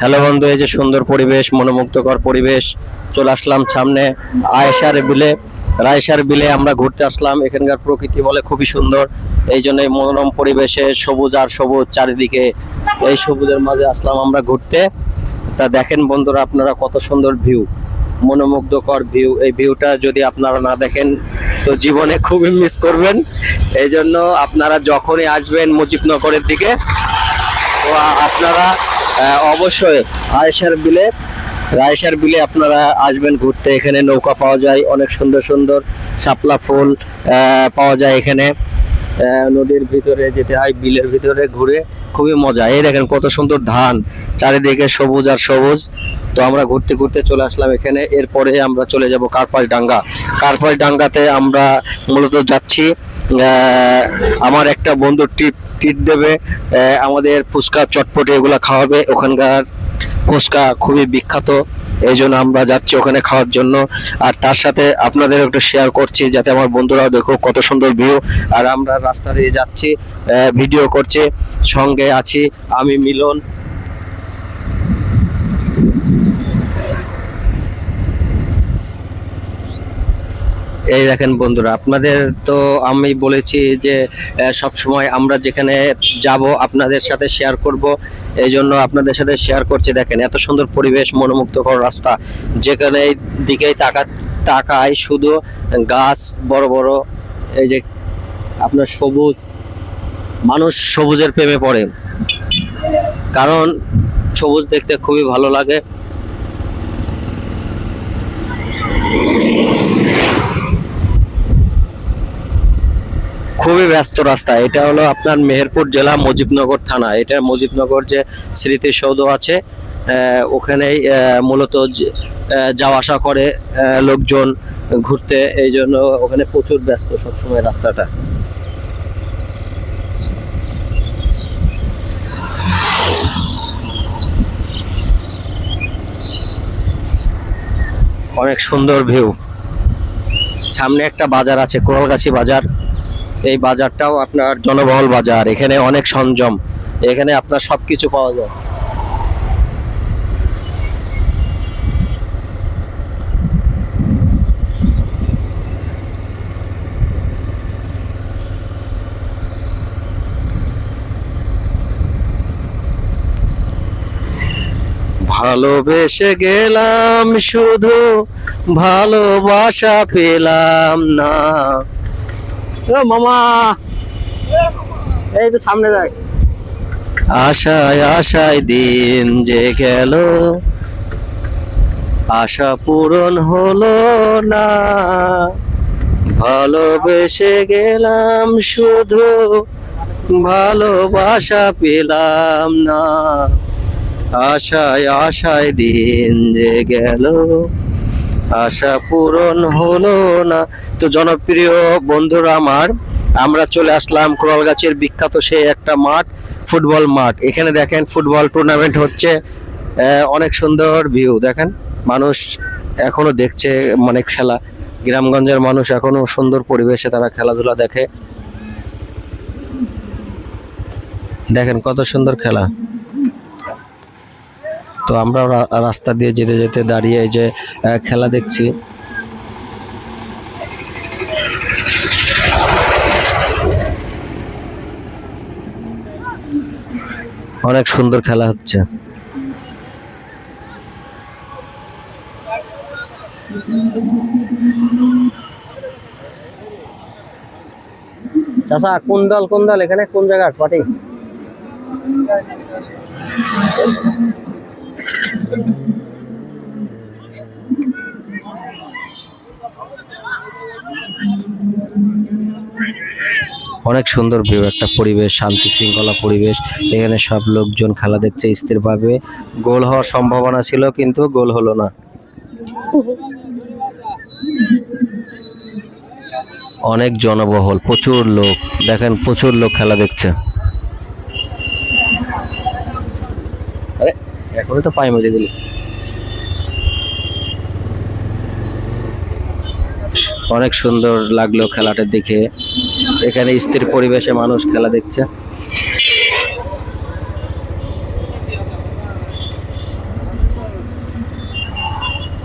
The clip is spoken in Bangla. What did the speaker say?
হ্যালো বন্ধু, এই যে সুন্দর পরিবেশ, মনোমুগ্ধকর পরিবেশ, চলে আসলাম সামনে আয়েশার বিলে। রায়সার বিলে আমরা ঘুরতে আসলাম, এখানকার প্রকৃতি বলে খুবই সুন্দর। এই জন্য এই মনোরম পরিবেশে সবুজ আর সবুজ চারিদিকে। এই সবুজের মাঝে আসলাম আমরা ঘুরতে। তা দেখেন বন্ধুরা আপনারা কত সুন্দর ভিউ, মনোমুগ্ধকর ভিউ। এই ভিউটা যদি আপনারা না দেখেন, তো জীবনে খুবই মিস করবেন। এই জন্য আপনারা যখনই আসবেন মুজিবনগরের দিকে, তো আপনারা অবশ্যই আয়েশার বিলে, রায়েশার বিলে আপনারা আসবেন ঘুরতে। এখানে নৌকা পাওয়া যায়, অনেক সুন্দর সুন্দর শাপলা ফুল পাওয়া যায় এখানে। নদীর ভিতরে যেতে হয়, বিলের ভিতরে ঘুরে। খুবই মজা। এই দেখেন কত সুন্দর ধান, চারিদিকে সবুজ আর সবুজ। তো আমরা ঘুরতে ঘুরতে চলে আসলাম এখানে। এরপরে আমরা চলে যাব কার্পাস ডাঙ্গা কার্পাস ডাঙ্গাতে আমরা মূলত যাচ্ছি। আমার একটা বন্ধু টিপ টিপ দেবে। আমাদের ফুচকা চটপটি এগুলো খাওয়াবে। ওখানকার ফুচকা খুবই বিখ্যাত। এই জন্য আমরা যাচ্ছি ওখানে খাওয়ার জন্য। আর তার সাথে আপনাদের একটু শেয়ার করছি যাতে আমার বন্ধুরাও দেখো কত সুন্দর ভিউ আর আমরা রাস্তা দিয়ে যাচ্ছি ভিডিও করছি। সঙ্গে আছি আমি মিলন। এই দেখেন বন্ধুরা, আপনাদের তো আমি বলেছি যে সব সময় আমরা যেখানে যাব আপনাদের সাথে শেয়ার করব। এই জন্য আপনাদের সাথে শেয়ার করছি। দেখেন, এত সুন্দর পরিবেশ, মনোমুগ্ধকর রাস্তা। যেখানে দিকেই তাকা, তাকায় শুধু গাছ, বড় বড়, এই যে আপনার সবুজ, মানুষ সবুজের প্রেমে পড়ে। কারণ সবুজ দেখতে খুবই ভালো লাগে। খুবই ব্যস্ত রাস্তা। এটা হলো আপনার মেহেরপুর জেলা মুজিবনগর থানা। এটা মুজিবনগর যে স্মৃতিসৌধ আছে ওখানেই মূলত যাওয়া আসা করে লোকজন ঘুরতে। এই জন্য ওখানে প্রচুর ব্যস্ত সবসময় রাস্তাটা। অনেক সুন্দর ভিউ। সামনে একটা বাজার আছে কোরালগাছি বাজার। এই বাজারটাও আপনার জনবহুল বাজার, এখানে অনেক সরঞ্জাম, এখানে আপনার সবকিছু পাওয়া যায়। ভালোবেসে গেলাম শুধু, ভালোবাসা পেলাম না। ও মামা। এই তো সামনে যাক আশায় আশায় দিন যে গেল, আশা পূরণ হলো না। ভালোবেসে গেলাম শুধু, ভালোবাসা পেলাম না। আশায় আশায় দিন যে গেল আশা পূরণ হলো না। তো জনপ্রিয় বন্ধুরা আমার, আমরা চলে আসলাম কোরালগাছের বিখ্যাত সেই একটা মাঠ, ফুটবল মাঠ। এখানে দেখেন ফুটবল টুর্নামেন্ট হচ্ছে। অনেক সুন্দর ভিউ দেখেন, মানুষ এখনও দেখছে মানে খেলা। গ্রামগঞ্জের মানুষ এখনও সুন্দর পরিবেশে তারা খেলাধুলা দেখে। দেখেন কত সুন্দর খেলা। তো আমরা রাস্তা দিয়ে যেতে যেতে দাঁড়িয়ে এই যে খেলা দেখছি। অনেক সুন্দর খেলা হচ্ছে। চাষা কোন দল কোন দল? এখানে কোন জায়গার পার্টি অনেক সুন্দর ভিউ একটা পরিবেশ, শান্তি শৃঙ্খলা পরিবেশ। এখানে সব লোকজন খেলা দেখছে স্থিরভাবে। গোল হওয়ার সম্ভাবনা ছিল, কিন্তু গোল হলো না। অনেক জনবহুল, প্রচুর লোক। দেখেন, প্রচুর লোক খেলা দেখছে। আরে এখনই তো পায়ে মেরে দিলি। অনেক সুন্দর লাগল খেলাটা দেখে। এখানে স্থির পরিবেশে মানুষ খেলা দেখছে।